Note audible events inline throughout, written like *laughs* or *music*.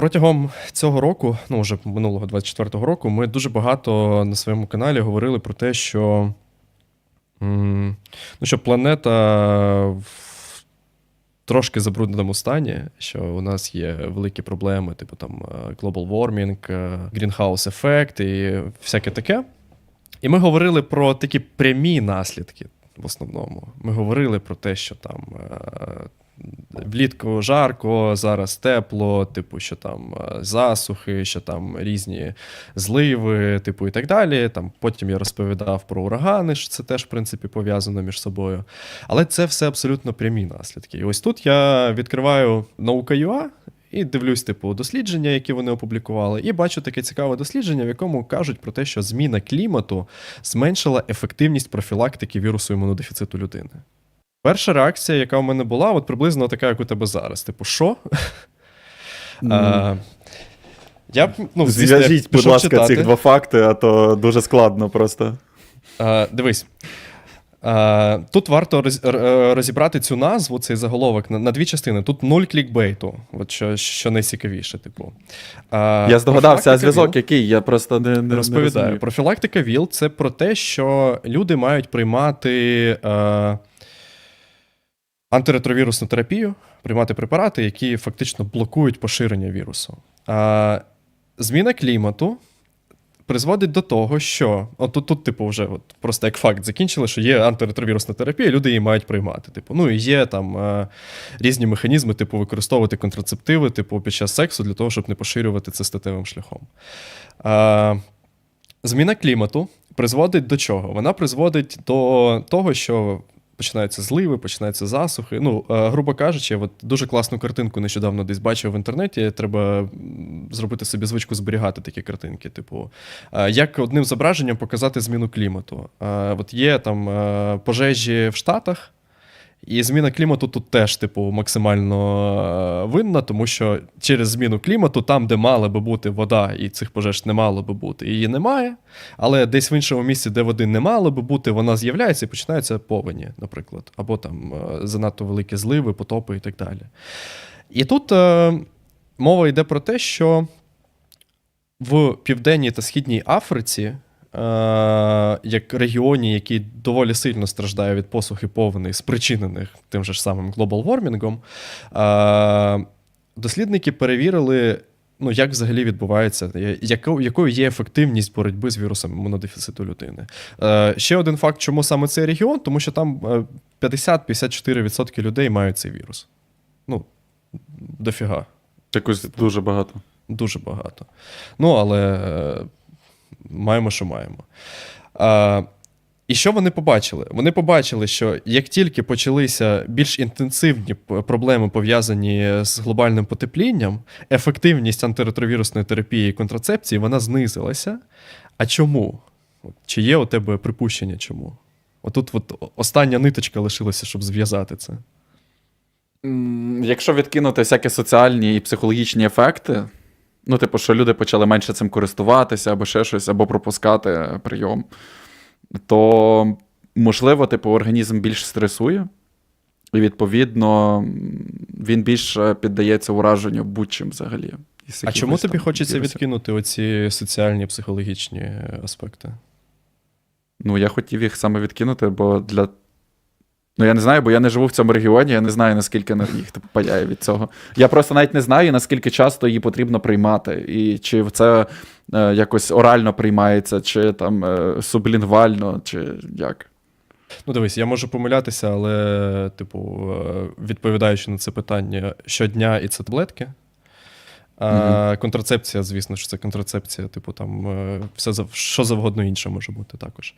Протягом цього року, ну вже минулого 24-го року, ми дуже багато на своєму каналі говорили про те, що, ну, що планета в трошки забрудненому стані, що у нас є великі проблеми, типу там е, global warming, е, greenhouse ефект і всяке таке. І ми говорили про такі прямі наслідки в основному. Ми говорили про те, що там е, влітку жарко, зараз тепло, типу, що там е, засухи, що там різні зливи, типу, і так далі. Там, потім я розповідав про урагани, що це теж, в принципі, пов'язано між собою. Але це все абсолютно прямі наслідки. І ось тут я відкриваю наука.ua і дивлюсь, типу, дослідження, які вони опублікували, і бачу таке цікаве дослідження, в якому кажуть про те, що зміна клімату зменшила ефективність профілактики вірусу імунодефіциту людини. Перша реакція, яка у мене була, от приблизно така, як у тебе зараз. Типу, що? А, Я ну, звісно, я Зв'яжіть, будь ласка, читати. ці два факти, а то дуже складно просто. А, дивись. А, тут варто роз, е, розібрати цю назву, цей заголовок на, на дві частини. Тут нуль клікбейту, от що, що найцікавіше, типу. А, Я здогадався, а зв'язок ВІЛ- який? Я просто не, не, не Розповідаю. розумію. Профілактика ВІЛ це про те, що люди мають приймати е, антиретровірусну терапію, приймати препарати, які фактично блокують поширення вірусу. А, зміна клімату призводить до того, що от тут, тут, типу, вже от, просто як факт закінчили, що є антиретровірусна терапія, люди її мають приймати. Типу, ну і є там е, різні механізми, типу, використовувати контрацептиви, типу, під час сексу для того, щоб не поширювати це статевим шляхом. Е, Зміна клімату призводить до чого? Вона призводить до того, що починаються зливи, починаються засухи. Ну, е, грубо кажучи, от дуже класну картинку нещодавно десь бачив в інтернеті. Треба зробити собі звичку зберігати такі картинки. Типу, е, як одним зображенням показати зміну клімату. Е, От є там пожежі в Штатах. І зміна клімату тут теж, типу, максимально е, винна, тому що через зміну клімату, там, де мала би бути вода, і цих пожеж не мало би бути, її немає. Але десь в іншому місці, де води не мало би бути, вона з'являється і починаються повені, наприклад, або там е, занадто великі зливи, потопи і так далі. І тут е, мова йде про те, що в південній та східній Африці, як регіоні, який доволі сильно страждає від посухи повеней, спричинених тим же ж самим глобал вормінгом, е, дослідники перевірили. Ну, як взагалі відбувається, яко- якою є ефективність боротьби з вірусом імунодефіциту людини? Е, ще один факт, чому саме цей регіон, тому що там е, 50-54% людей мають цей вірус. Ну, дофіга. Якось дуже багато. Дуже багато. Ну, але е, маємо, що маємо. А, і що вони побачили? Вони побачили, що як тільки почалися більш інтенсивні проблеми, пов'язані з глобальним потеплінням, ефективність антиретровірусної терапії і контрацепції вона знизилася. А чому? Чи є у тебе припущення, чому? Отут от остання ниточка лишилася, щоб зв'язати це. Якщо відкинути всякі соціальні і психологічні ефекти, ну, типу, що люди почали менше цим користуватися, або ще щось, або пропускати прийом, то, можливо, типу, організм більш стресує, і, відповідно, він більше піддається ураженню будь-чим взагалі. А чому тобі там хочеться вірусів. відкинути оці соціальні психологічні аспекти? Ну, я хотів їх саме відкинути, бо для. Ну, я не знаю, бо я не живу в цьому регіоні, я не знаю, наскільки на- їх паяє від цього. Я просто навіть не знаю, наскільки часто її потрібно приймати, і чи це е, якось орально приймається, чи там е, сублінгвально, чи як. Ну, дивись, я можу помилятися, але, типу, е, відповідаючи на це питання щодня і це таблетки. А контрацепція, звісно ж, це контрацепція, типу, там е, все що завгодно інше може бути також.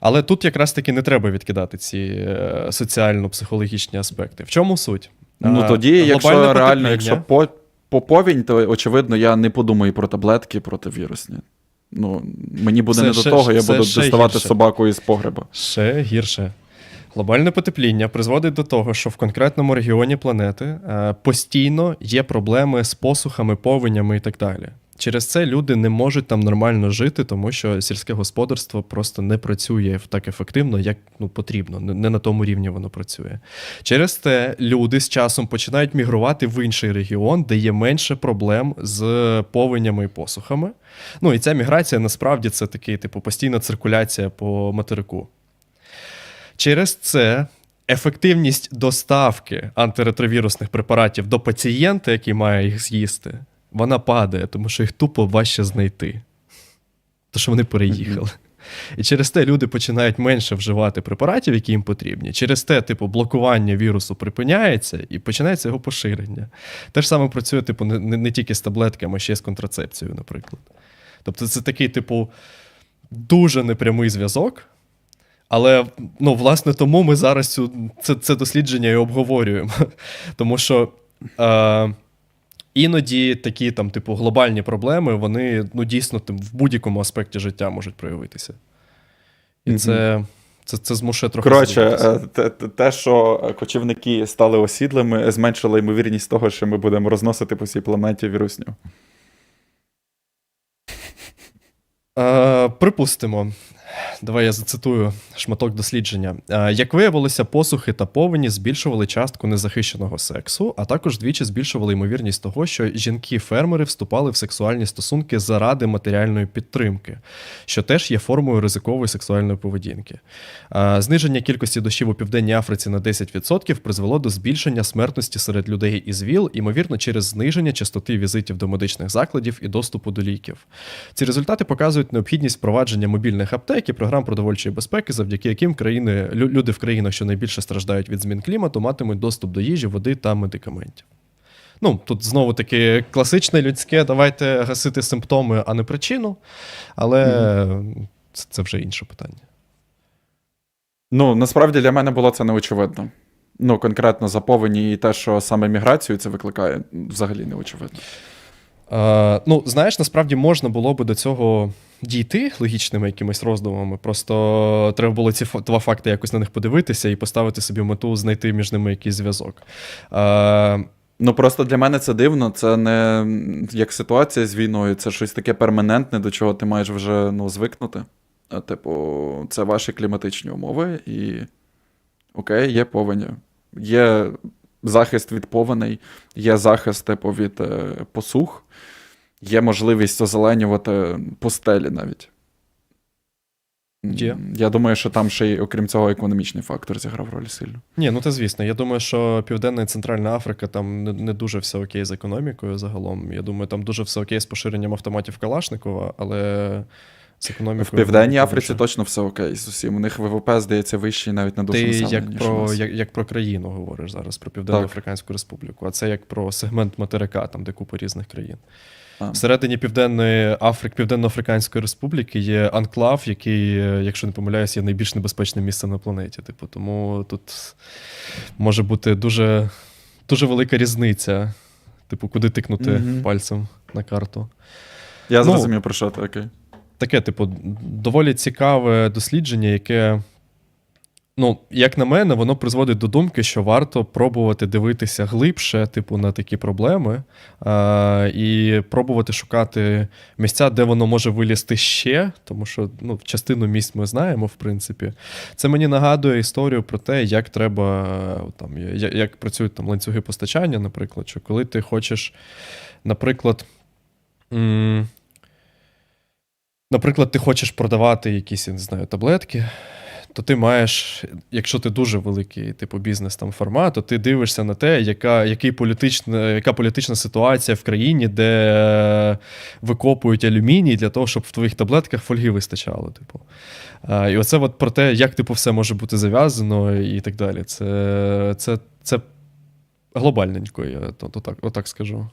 Але тут якраз таки не треба відкидати ці е, соціально-психологічні аспекти. В чому суть? Ну А, тоді, якщо глобальне реально, якщо по, по повінь, то очевидно, я не подумаю про таблетки противірусні. Ну, мені буде Це не до того, я буду ще доставати гірше. собаку із погреба. Ще гірше. Глобальне потепління призводить до того, що в конкретному регіоні планети е, постійно є проблеми з посухами, повенями і так далі. Через це люди не можуть там нормально жити, тому що сільське господарство просто не працює так ефективно, як ну, потрібно. Не на тому рівні воно працює. Через те люди з часом починають мігрувати в інший регіон, де є менше проблем з повенями і посухами. Ну і ця міграція насправді це такий, типу, постійна циркуляція по материку. Через це ефективність доставки антиретровірусних препаратів до пацієнта, який має їх з'їсти, вона падає, тому що їх тупо важче знайти. Тому що вони переїхали. І через те люди починають менше вживати препаратів, які їм потрібні. Через те, типу, блокування вірусу припиняється і починається його поширення. Те ж саме працює, типу, не, не, тільки з таблетками, а ще й з контрацепцією, наприклад. Тобто, це такий, типу, дуже непрямий зв'язок. Але ну, власне, тому ми зараз цю, це, це дослідження і обговорюємо. *laughs* Тому що е, іноді такі там, типу, глобальні проблеми, вони ну, дійсно там, в будь-якому аспекті життя можуть проявитися. І це, це, це змушує трохи. Коротше, е, те, те- те, що кочівники стали осідлими, зменшило ймовірність того, що ми будемо розносити по всій планеті вірусню. Е, припустимо, давай я зацитую шматок дослідження. Е, як виявилося, посухи та повені збільшували частку незахищеного сексу, а також двічі збільшували ймовірність того, що жінки-фермери вступали в сексуальні стосунки заради матеріальної підтримки, що теж є формою ризикової сексуальної поведінки. Е, зниження кількості дощів у Південній Африці на 10% призвело до збільшення смертності серед людей із ВІЛ, ймовірно, через зниження частоти візитів до медичних закладів і доступу до ліків. Ці результати показують необхідність впровадження мобільних аптек і програм продовольчої безпеки, завдяки яким країни, люди в країнах, що найбільше страждають від змін клімату, матимуть доступ до їжі, води та медикаментів. Ну, тут знову таки класичне людське, давайте гасити симптоми, а не причину. Але це, це вже інше питання. Ну, насправді для мене було це неочевидно. Ну, конкретно за повені і те, що саме міграцію це викликає, взагалі неочевидно. Е, ну, знаєш, насправді можна було би до цього дійти логічними якимись роздумами. Просто треба було ці два факти якось на них подивитися і поставити собі мету знайти між ними якийсь зв'язок. Е, Ну, просто для мене це дивно, це не як ситуація з війною, це щось таке перманентне, до чого ти маєш вже ну, звикнути. Типу, це ваші кліматичні умови, і окей, є повені. Є захист від повеней, є захист, типу, від е, посух, є можливість озеленювати пустелі навіть. Є. Я думаю, що там ще й, окрім цього, економічний фактор зіграв роль сильно. ні, ну це звісно. Я думаю, що Південна і Центральна Африка там не, не дуже все окей з економікою загалом. Я думаю, там дуже все окей з поширенням автоматів Калашникова, але з економікою. В Південній Африці точно все окей з усім. У них ВВП, здається, вищий навіть на душу Ти населення, як ніж у про, нас. як, як про країну говориш зараз, про Південно-Африканську Республіку, а це як про сегмент материка, там де купа різних країн. А. Всередині Південної Африки, Південно-Африканської Республіки є анклав, який, якщо не помиляюсь, є найбільш небезпечним місцем на планеті. Типу, тому тут може бути дуже, дуже велика різниця. Типу, куди тикнути Мгм. пальцем на карту. Я Ну, зрозумів, про що ти, окей. таке, типу, доволі цікаве дослідження, яке, ну, як на мене, воно призводить до думки, що варто пробувати дивитися глибше, типу, на такі проблеми, а, і пробувати шукати місця, де воно може вилізти ще, тому що ну, частину місць ми знаємо, в принципі. Це мені нагадує історію про те, як треба там, як працюють там ланцюги постачання, наприклад, що коли ти хочеш, наприклад. Наприклад, ти хочеш продавати якісь, я не знаю, таблетки, то ти маєш, якщо ти дуже великий, типу бізнес там формат, то ти дивишся на те, яка, який політична, яка політична ситуація в країні, де викопують алюміній для того, щоб в твоїх таблетках фольги вистачало. Типу. І оце от про те, як типу, все може бути зав'язано і так далі. Це, це, це глобальненько, я то, то так, отак скажу.